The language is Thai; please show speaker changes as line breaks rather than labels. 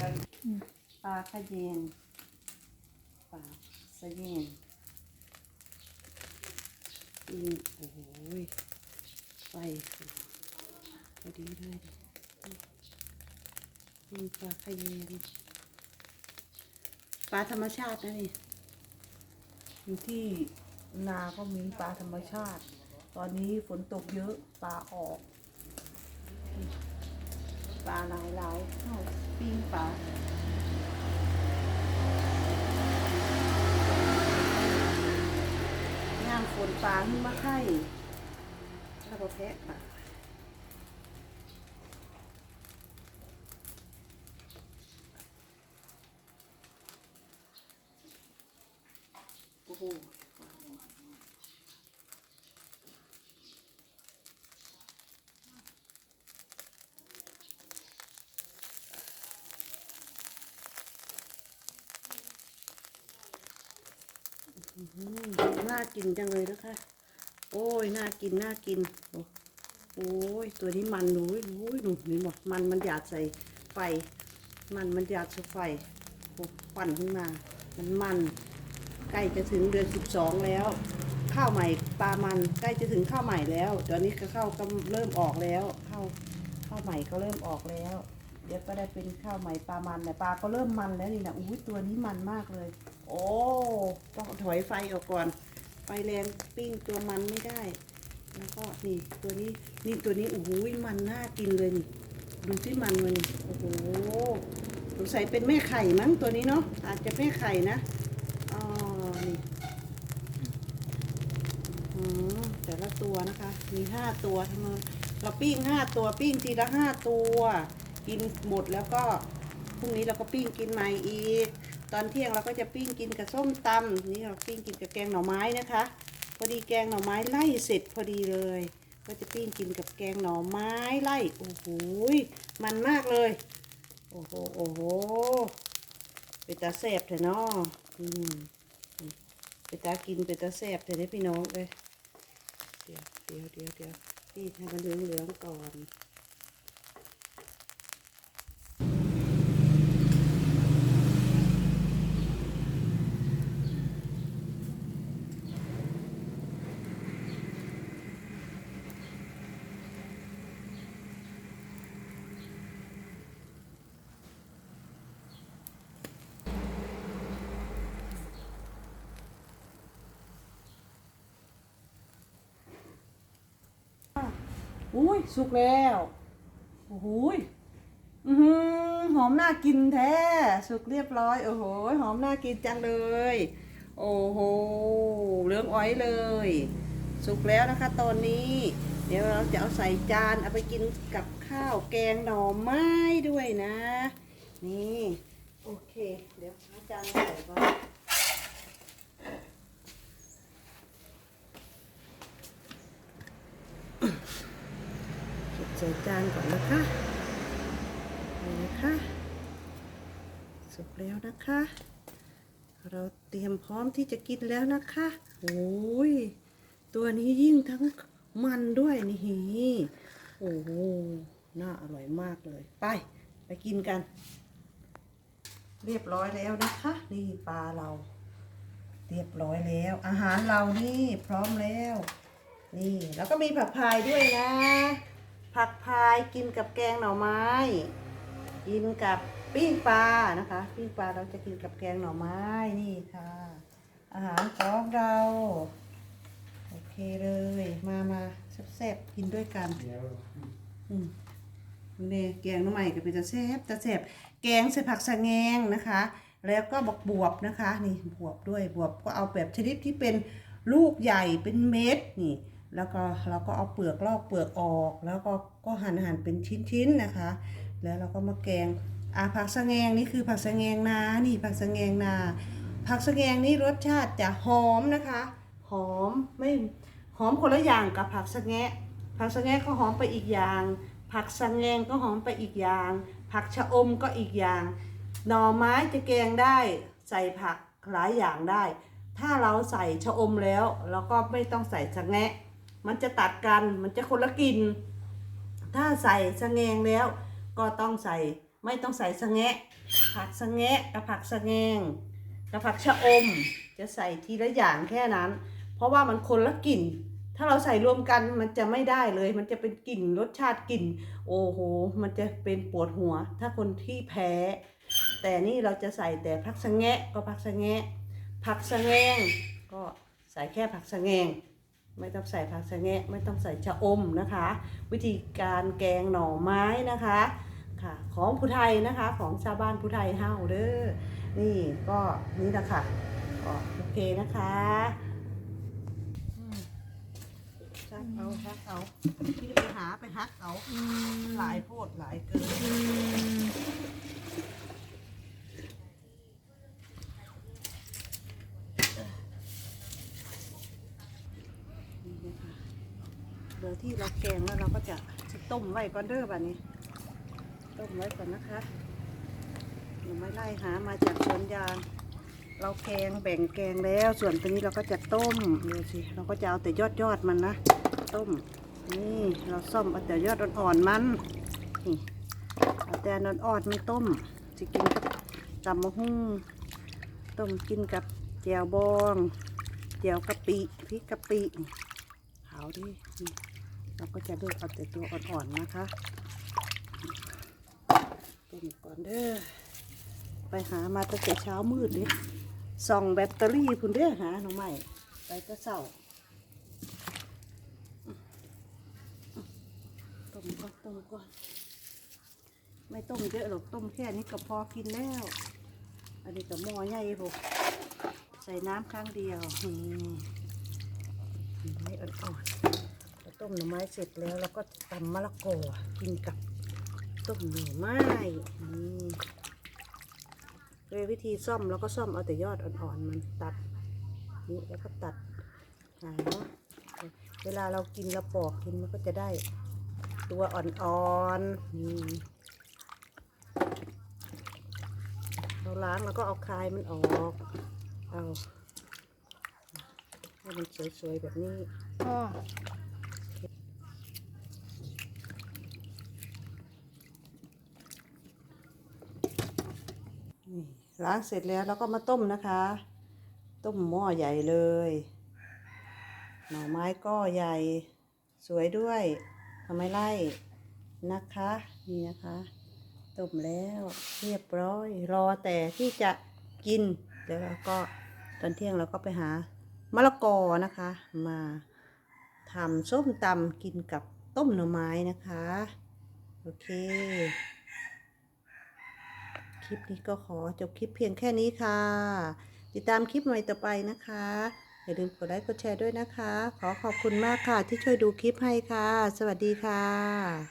ปลาขะเยนปลาสะเยนอืมโอ้โหยไฟพอดีเลยนี่ปลาขะเยนปลาธรรมชาตินะนี่อยู่ที่นาก็มีปลาธรรมชาติ ตอนนี้ฝนตกเยอะปลาออก ลาหลายหลายข้าปิ้งปลาย่างฝนปลาขึ้นมาไข่ถ้าเราแพะปลาโอ้โห น่ากินจังเลยนะคะ โอ้ย น่ากิน น่ากิน โอ้ย ตัวนี้มันหนูหนูหนูนี่บอกมันมันหยาดใส่ไฟ มันมันหยาดใส่ไฟโอ้ควันขึ้นมา มันมัน ใกล้จะถึงเดือนสิบสองแล้ว ข้าวใหม่ปลามันใกล้จะถึงข้าวใหม่แล้ว ตอนนี้ก็ข้าวก็เริ่มออกแล้ว ข้าวข้าวใหม่ก็เริ่มออกแล้ว ดี๋ยวก็ได้เป็นข้าวใหม่ปลามันแต่ปลาก็เริ่มมันแล้วนี่นะอุ้ยตัวนี้มันมากเลย โอ้ต้องถอยไฟออกก่อน ไฟแรงปิ้งตัวมันไม่ได้ แล้วก็นี่ตัวนี้นี่ตัวนี้โอ้โหมันน่ากินเลยนี่ดูที่มันมันนี่โอ้โหสงสัยเป็นแม่ไข่มั้งตัวนี้เนาะอาจจะแม่ไข่นะอ๋อนี่อืมแต่ละตัวนะคะ มีห้าตัวทั้งหมดเราปิ้งห้าตัวปิ้งทีละห้าตัว กินหมดแล้วก็พรุ่งนี้เราก็ปิ้งกินใหม่อีก ตอนเที่ยงเราก็จะปิ้งกินกับส้มตำนี่เราปิ้งกินกับแกงหน่อไม้นะคะ พอดีแกงหน่อไม้ไล่เสร็จพอดีเลย ก็จะปิ้งกินกับแกงหน่อไม้ไล่โอ้โหมันมากเลย โอ้โหโอ้โหเป็นตาแสบเถอะเนาะอืมเป็นตากินเป็นตาแสบเถอะได้พี่น้องเลยเดี๋ยวเดี๋ยวเดี๋ยวเดี๋ยวปิ้งให้มันเลืองเหลืองๆก่อน อุ้ยสุกแล้วโอ้โหอือหอมน่ากินแท้สุกเรียบร้อยโอ้โหหอมน่ากินจังเลย โอ้โหเหลืองอ้อยเลย สุกแล้วนะคะตอนนี้ เดี๋ยวเราจะเอาใส่จานเอาไปกินกับข้าวแกงหน่อไม้ด้วยนะ นี่ โอเค เดี๋ยวอาจานใส่ก่อน เก็บใส่ จานก่อนนะคะนี่นะคะสุกแล้วนะคะ เราเตรียมพร้อมที่จะกินแล้วนะคะโอ้ยตัวนี้ยิ่งทั้งมันด้วยนี่โอ้โหน่าอร่อยมากเลย ไป ไปกินกัน เรียบร้อยแล้วนะคะ นี่ปลาเรา เรียบร้อยแล้ว อาหารเรานี่พร้อมแล้ว นี่ แล้วก็มีผักพายด้วยนะ ผักพายกินกับแกงหน่อไม้ กินกับปิ้งปลานะคะ ปิ้งปลาเราจะกินกับแกงหน่อไม้นี่ค่ะ อาหารของเราโอเคเลยมามาแซ่บๆกินด้วยกันอืมนี่แกงหน้ำใหม่ก็เป็นตะแซ่บตะแซ่บแกงใส่ผักสะแงงนะคะ แล้วก็บอกบวบนะคะ นี่บวบด้วยบวบก็เอาแบบชนิดที่เป็นลูกใหญ่เป็นเม็ดนี่ แล้วก็เราก็เอาเปลือกลอกเปลือกออก แล้วก็ก็หั่นหั่นเป็นชิ้นๆนะคะ แล้วเราก็มาแกงอ่าผักสะแงงนี่คือผักสะแงงนา นี่ผักสะแงงนา ผักสะแงงนี่รสชาติจะหอมนะคะ หอมไม่หอมคนละอย่างกับผักสะแงะ ผักสะแงะก็หอมไปอีกอย่าง ผักสะแงงก็หอมไปอีกอย่าง ผักชะอมก็อีกอย่าง หน่อไม้จะแกงได้ใส่ผักหลายอย่างได้ ถ้าเราใส่ชะอมแล้วเราก็ไม่ต้องใส่สะแงะ มันจะตัดกัน มันจะคนละกลินถ้าใส่สะแงงแล้ว ก็ต้องใส่ไม่ต้องใส่สะแงะ ผักสะแงะกับผักสะแงงกับผักชะอม จะใส่ทีละอย่างแค่นั้น เพราะว่ามันคนละกลิ่น ถ้าเราใส่รวมกันมันจะไม่ได้เลย มันจะเป็นกลิ่นรสชาติกลิ่น โอ้โห มันจะเป็นปวดหัว ถ้าคนที่แพ้ แต่นี่เราจะใส่แต่ผักสะแงะก็ผักสะแงะ ผักสะแงงก็ใส่แค่ผักสะแงง ไม่ต้องใส่ผักสะแงะ ไม่ต้องใส่ชะอมนะคะ วิธีการแกงหน่อไม้นะคะค่ะของผู้ไทยนะคะของชาวบ้านผู้ไทยเฮาเด้อนี่ก็นี่แหละค่ะก็โอเคนะคะชักเอาชักเอาพี่ไปหาไปฮักเอาหลายโพดหลายเกินนะคะ เดี๋ยวที่เราแกงแล้วเราก็จะต้มไว้ก่อนเด้อแบบนี้ ต้มไว้ก่อนนะคะหนูไม่ไล่หามาจากสวนยาง เราแกงแบ่งแกงแล้ว ส่วนตัวนี้เราก็จะต้มดูสิเราก็จะเอาแต่ยอดยอดมันนะต้มนี่เราซ่อมเอาแต่ยอดอ่อนๆมันนี่เอาแต่อ่อนๆมันต้มจะกินกับตำมะฮุ่งต้มกินกับแจวบองแจวกะปิพริกกะปิาวดิเราก็จะเลือกเอาแต่ตัวอ่อนๆนะคะต้มก่อนเด้อไปหามาตั้งแต่เช้ามืดดิส่องแบตเตอรี่พุ่นเด้อหาหน่อไม้ไปแตะเศร้าต้มก่อนต้มก่อนไม่ต้มเยอะหรอกต้มแค่นี้ก็พอกินแล้ว อันนี้ก็หม้อใหญ่พวกใส่น้ำครั้งเดียวนี่ไม้อ่อนๆ ต้มหน่อไม้เสร็จแล้วเราก็ตำมะละกอกินกับต้มหน่อไม้นี่โดยวิธีซ่อมเราก็ซ่อมเอาแต่ยอดอ่อนๆมันตัดนี่แล้วก็ตัดหางเวลาเรากินเราปอกกินมันก็จะได้ตัวอ่อนๆนี่เราล้างแล้วก็เอาคายมันออกเอาให้มันสวยๆแบบนี้
พ่อ
นี่ล้างเสร็จแล้วเราก็มาต้มนะคะ ต้มหม้อใหญ่เลย หน่อไม้ก็ใหญ่ สวยด้วยทำไมไล่นะคะ นี่นะคะ ต้มแล้วเรียบร้อย รอแต่ที่จะกินแล้วก็ตอนเที่ยงเราก็ไปหามะละกอนะคะ มาทำส้มตำกินกับต้มหน่อไม้นะคะ โอเค ลิปนี้ก็ขอจบคลิปเพียงแค่นี้ค่ะ ติดตามคลิปใหม่ต่อไปนะคะ อย่าลืมกดไลค์กดแชร์ด้วยนะคะ ขอขอบคุณมากค่ะที่ช่วยดูคลิปให้ค่ะ สวัสดีค่ะ